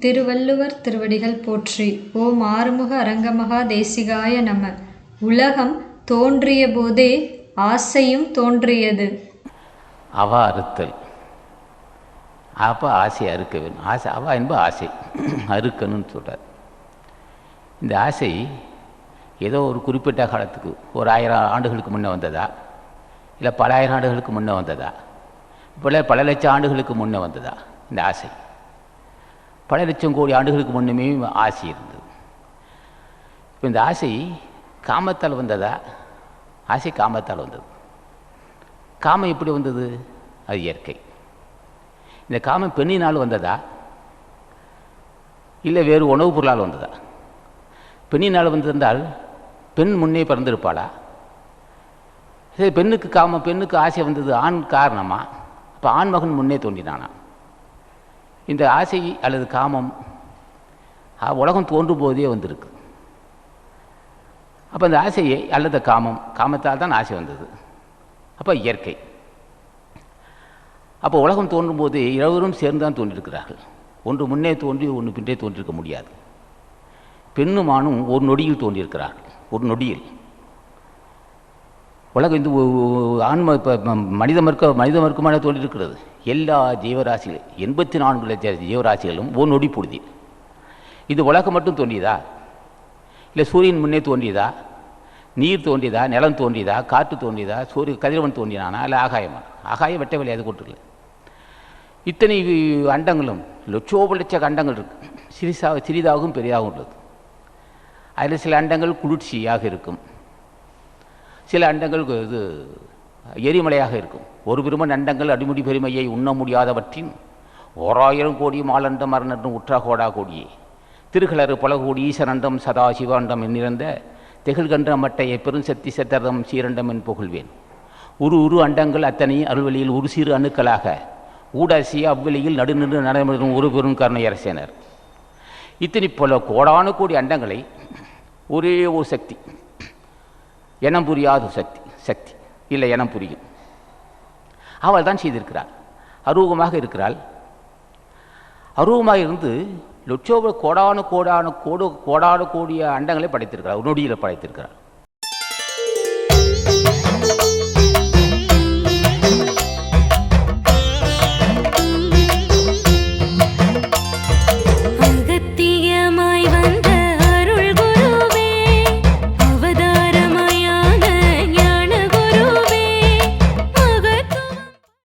திருவள்ளுவர் திருவடிகள் போற்றி ஓம் ஆறுமுக அரங்கமகா தேசிகாய நம. உலகம் தோன்றிய போதே ஆசையும் தோன்றியது. அவா அறுத்தல். அப்போ ஆசை அறுக்க வேணும். ஆசை அவா என்பது ஆசை. அறுக்கணும்னு சொல்கிறார் இந்த ஆசை ஏதோ ஒரு குறிப்பிட்ட காலத்துக்கு ஒரு ஆயிரம் ஆண்டுகளுக்கு முன்னே வந்ததா? இல்லை பல ஆயிரம் ஆண்டுகளுக்கு முன்னே வந்ததா? பல பல லட்சம் ஆண்டுகளுக்கு முன்னே வந்ததா? இந்த ஆசை. பல லட்சம் கோடி ஆண்டுகளுக்கு முன்னுமே ஆசை இருந்தது. இப்போ இந்த ஆசை காமத்தால் வந்ததா? ஆசை காமத்தால் வந்தது. காமம் எப்படி வந்தது? அது இயற்கை. இந்த காமம் பெண்ணினால் வந்ததா? இல்லை வேறு உணவுப் பொருளால் வந்ததா? பெண்ணினால் வந்திருந்தால் பெண் முன்னே பிறந்திருப்பாளா? சரி பெண்ணுக்கு காமம் பெண்ணுக்கு ஆசை வந்தது ஆண் காரணமா? இப்போ ஆண் மகன் முன்னே தோன்றினானா? இந்த ஆசை அல்லது காமம் உலகம் தோன்றும் போதே வந்திருக்கு. அப்போ அந்த ஆசையை அல்லது காமம் காமத்தால் தான் ஆசை வந்தது. அப்போ இயற்கை. அப்போ உலகம் தோன்றும் போது இருவரும் சேர்ந்து தான் தோன்றியிருக்கிறார்கள் ஒன்று முன்னே தோன்றி ஒன்று பின்னே தோன்றியிருக்க முடியாது. பெண்ணும் ஆணும் ஒரு நொடியில் தோன்றியிருக்கிறார்கள். ஒரு நொடியில். உலகம் இந்த ஆன்ம இப்போ மனித மறுக்க மனித மறுக்குமான தோன்றியிருக்கிறது எல்லா ஜீவராசிகள் எண்பத்தி நான்கு லட்ச ஜீவராசிகளும் ஓ நொடி பொழுதி. இது உலகம் மட்டும் தோன்றியதா? இல்லை சூரியன் முன்னே தோன்றியதா? நீர் தோன்றியதா? நிலம் தோன்றியதா? காற்று தோன்றியதா? சூரிய கதிரவன் தோன்றினானா? இல்லை ஆகாயமா? ஆகாயம் வெட்ட விலையாது கொண்டிருக்கல இத்தனை அண்டங்களும் லட்சோப லட்ச அண்டங்கள் இருக்கு. சிறிசாக சிறிதாகவும் பெரிதாகவும் உள்ளது. அதில் சில அண்டங்கள் குளிர்ச்சியாக இருக்கும். சில அண்டங்கள் இது எரிமலையாக இருக்கும். ஒரு பெருமன் அண்டங்கள் அடிமுடி பெருமையை உண்ண முடியாதவற்றின் ஓராயிரம் கோடி மாலண்டம் மரணம் உற்றாகோடா கோடியே. திருகளறு பலகோடி ஈசனண்டம் சதா சிவாண்டம் என்னிறந்த திகழ்கன்ற பெரும் பெருஞ்சக்தி சத்தரம் சீரண்டம் என் புகழ்வேன். உரு உரு அண்டங்கள் அத்தனை அருள்வெளியில் ஒரு சிறு அணுக்களாக ஊடாசிய அவ்வெளியில் நடுநின்று நடைபெறும் ஒரு பெரும் கருணையரசேனர். இத்தனை பல கோடானு கோடி அண்டங்களை ஒரே ஒரு சக்தி. எனம் புரியாத சக்தி சக்தி. இல்லை எனம் புரியும். அவள் தான் செய்திருக்கிறாள். அரூபமாக இருக்கிறாள். அரூபமாக இருந்து லட்சோப கோடான கோடான கோடு கோடான கோடிய அண்டங்களை படைத்திருக்கிறாள். நொடியில் படைத்திருக்கிறாள்.